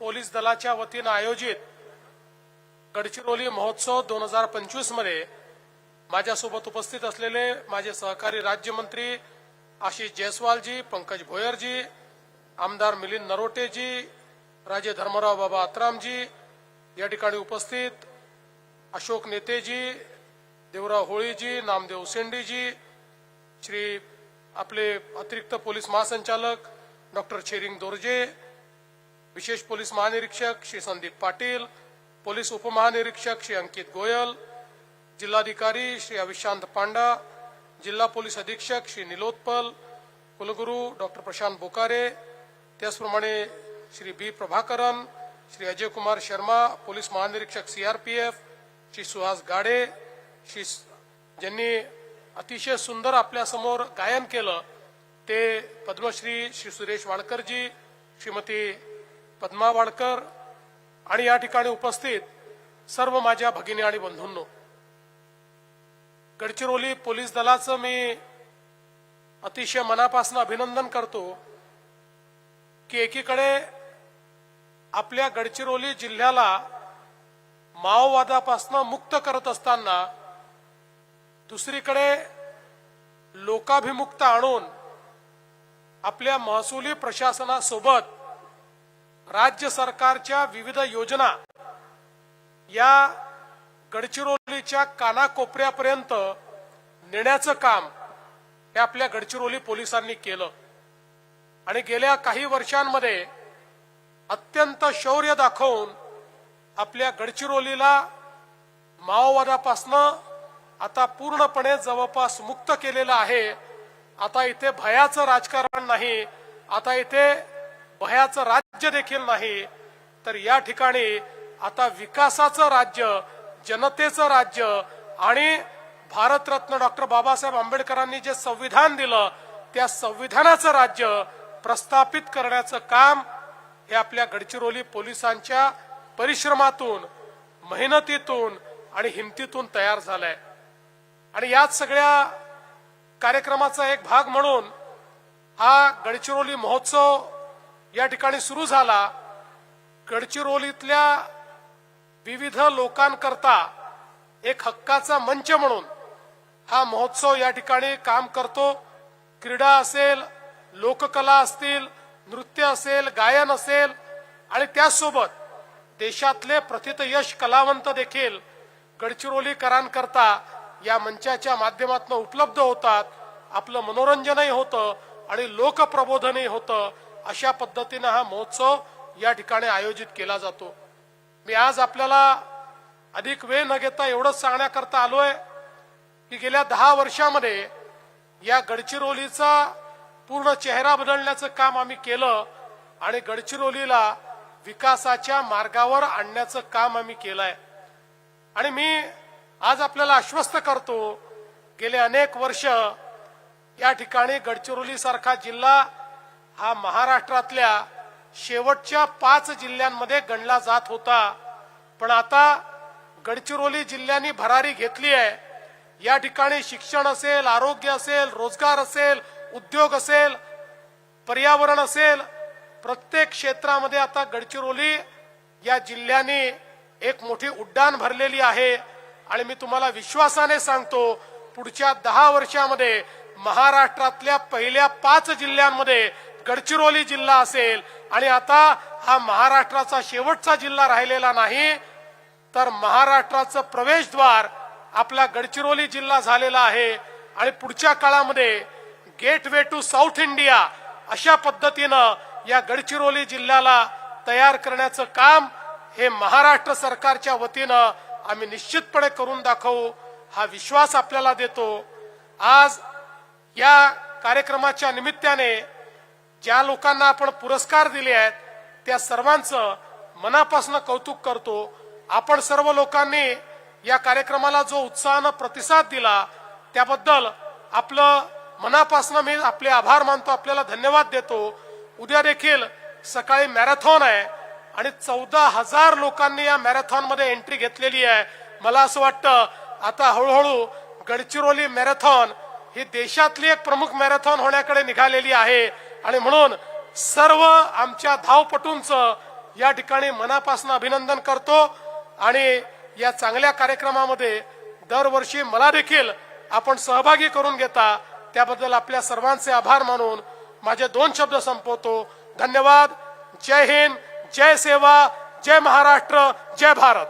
Police दलाच्या वतीनं आयोजित गडचिरोली महोत्सव दोन हजार पंचवीसमध्ये माझ्यासोबत उपस्थित असलेले माझे सहकारी राज्यमंत्री आशिष जयस्वालजी पंकज भोयरजी आमदार मिलिंद नरोटेजी राजे धर्मराव बाबा अतरामजी या ठिकाणी उपस्थित अशोक नेतेजी देवराव होळीजी नामदेव सेंडीजी श्री आपले अतिरिक्त पोलीस महासंचालक डॉक्टर छेरिंग दोरजे विशेष पोलीस महानिरीक्षक श्री संदीप पाटील पोलीस उपमहानिरीक्षक श्री अंकित गोयल जिल्हाधिकारी श्री अविशांत पांडा जिल्हा पोलीस अधीक्षक श्री निलोत्पल कुलगुरू डॉक्टर प्रशांत बोकारे त्याचप्रमाणे श्री बी प्रभाकरन श्री अजय कुमार शर्मा पोलीस महानिरीक्षक सीआरपीएफ श्री सुहास गाडे श्री ज्यांनी अतिशय सुंदर आपल्यासमोर गायन केलं ते पद्मश्री श्री सुरेश वाडकरजी श्रीमती पद्मा वाडकर आणि या ठिकाणी उपस्थित सर्व माझ्या भगिनी आणि बंधूंनो. गडचिरोली पोलीस दलाचं मी अतिशय मनापासून अभिनंदन करतो की एकीकडे आपल्या गडचिरोली जिल्ह्याला माओवादापासून मुक्त करत असताना दुसरीकडे लोकाभिमुक्त आणून आपल्या महसुली प्रशासनासोबत राज्य सरकारच्या विविध योजना या गडचिरोलीच्या कानाकोपऱ्यापर्यंत नेण्याचं काम हे आपल्या गडचिरोली पोलिसांनी केलं. आणि गेल्या काही वर्षांमध्ये अत्यंत शौर्य दाखवून आपल्या गडचिरोलीला माओवादापासनं आता पूर्णपणे जवळपास मुक्त केलेलं आहे. आता इथे भयाचं राजकारण नाही. आता इथे भयाचं राज्य देखील नाही तर या ठिकाणी आता विकासाचं राज्य जनतेचं राज्य आणि भारतरत्न डॉक्टर बाबासाहेब आंबेडकरांनी जे संविधान दिलं त्या संविधानाचं राज्य प्रस्थापित करण्याचं काम हे आपल्या गडचिरोली पोलिसांच्या परिश्रमातून मेहनतीतून आणि हिमतीतून तयार झालंय. आणि याच सगळ्या कार्यक्रमाचा एक भाग म्हणून हा गडचिरोली महोत्सव या ठिकाणी सुरू झाला. गडचिरोलीतल्या विविध लोकांकरता एक हक्काचा मंच म्हणून हा महोत्सव या ठिकाणी काम करतो. क्रीडा असेल लोककला असतील नृत्य असेल गायन असेल आणि त्याचसोबत देशातले प्रथित यश कलावंत देखील गडचिरोलीकरांकरता या मंचाच्या माध्यमातून उपलब्ध होतात. आपलं मनोरंजनही होतं आणि लोकप्रबोधनही होतं. अशा पद्धतीनं हा महोत्सव या ठिकाणी आयोजित केला जातो. मी आज आपल्याला अधिक वेळ न घेता एवढंच सांगण्याकरता आलोय की गेल्या दहा वर्षामध्ये या गडचिरोलीचा पूर्ण चेहरा बदलण्याचं काम आम्ही केलं आणि गडचिरोलीला विकासाच्या मार्गावर आणण्याचं काम आम्ही केलंय. आणि मी आज आपल्याला आश्वस्त करतो गेले अनेक वर्ष या ठिकाणी गडचिरोली सारखा जिल्हा हा महाराष्ट्रातल्या शेवटच्या पाच जिल्ह्यांमध्ये गणला जात होता. पण आता गडचिरोली जिल्ह्यांनी भरारी घेतली आहे. या ठिकाणी शिक्षण असेल आरोग्य असेल रोजगार असेल उद्योग असेल पर्यावरण असेल प्रत्येक क्षेत्रामध्ये आता गडचिरोली या जिल्ह्याने एक मोठी उड्डाण भरलेली आहे. आणि मी तुम्हाला विश्वासाने सांगतो पुढच्या दहा वर्षामध्ये महाराष्ट्रातल्या पहिल्या पाच जिल्ह्यांमध्ये गडचिरोली जिल्हा असेल आणि आता हा महाराष्ट्राचा शेवटचा जिल्हा राहिलेला नाही तर महाराष्ट्राचं प्रवेशद्वार आपला गडचिरोली जिल्हा झालेला आहे. आणि पुढच्या काळामध्ये gateway to south India अशा पद्धतीनं या गडचिरोली जिल्ह्याला तयार करण्याचं काम हे महाराष्ट्र सरकारच्या वतीनं आम्ही निश्चितपणे करून दाखवू हा विश्वास आपल्याला देतो. आज या कार्यक्रमाच्या निमित्ताने ज्या लोकांना आपण पुरस्कार दिले आहेत त्या सर्वांचं मनापासून कौतुक करतो. आपण सर्व लोकांनी या कार्यक्रमाला जो उत्साहानं प्रतिसाद दिला त्याबद्दल आपलं मनापासून मी आपले आभार मानतो आपल्याला धन्यवाद देतो. उद्या देखील सकाळी मॅरेथॉन आहे आणि चौदा हजार लोकांनी या मॅरेथॉनमध्ये एंट्री घेतलेली आहे. मला असं वाटतं आता हळूहळू गडचिरोली मॅरेथॉन ही देशातली एक प्रमुख मॅरेथॉन होण्याकडे निघालेली आहे. आणि म्हणून सर्व आमच्या धावपटूंचं या ठिकाणी मनापासून अभिनंदन करतो आणि या चांगल्या कार्यक्रमामध्ये दरवर्षी मला देखील आपण सहभागी करून घेता त्याबद्दल आपल्या सर्वांचे आभार मानून माझे दोन शब्द संपवतो. धन्यवाद. जय हिंद. जय सेवा. जय महाराष्ट्र. जय भारत.